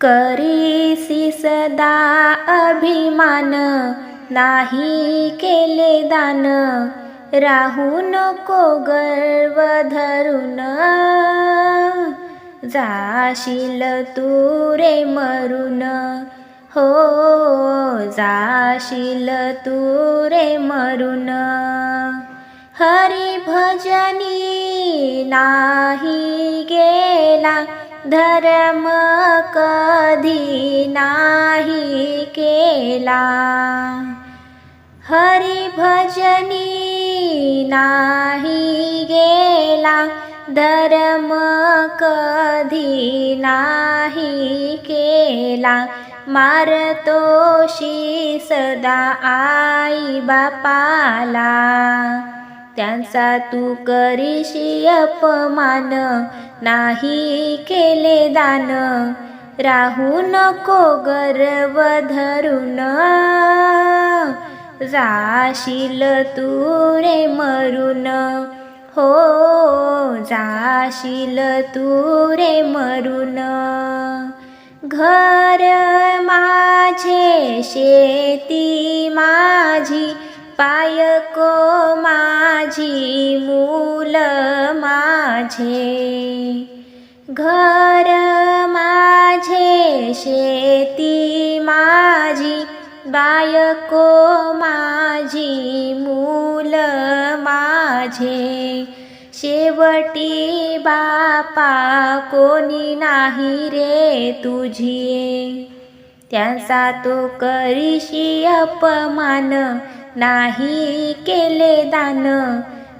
करीसी सदा अभिमान नाही केले दान. राहू नको गर्व धरून जाशील तू रे मरून. हो जाशील तू रे मरून. हरी भजनी नाही गेला धर्म कधी नाही केला. हरी भजनी नाही गेला. धर्म कधी नाही केला. मारतोशी सदा आई बापाला. त्यांचा तू करीशी अपमान नाही केले दान. राहू नको गर्व धरून. जाशील तू रे मरून. हो जाशील तू रे मरून. घर माझे शेती माझी पायको माझी मूल माझे. घर माझे शेती माझी बायको माझी मूल माझे. शेवटी बापा कोणी नाही रे तुझी. त्यांचा तो करीशी अपमान नाही केले दान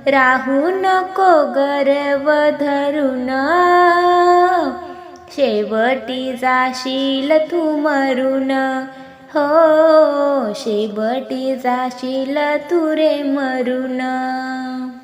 राहू नको गर्व धरून शेवटी जाशील तू मरून. हो शेवटी जाशील तू रे मरून.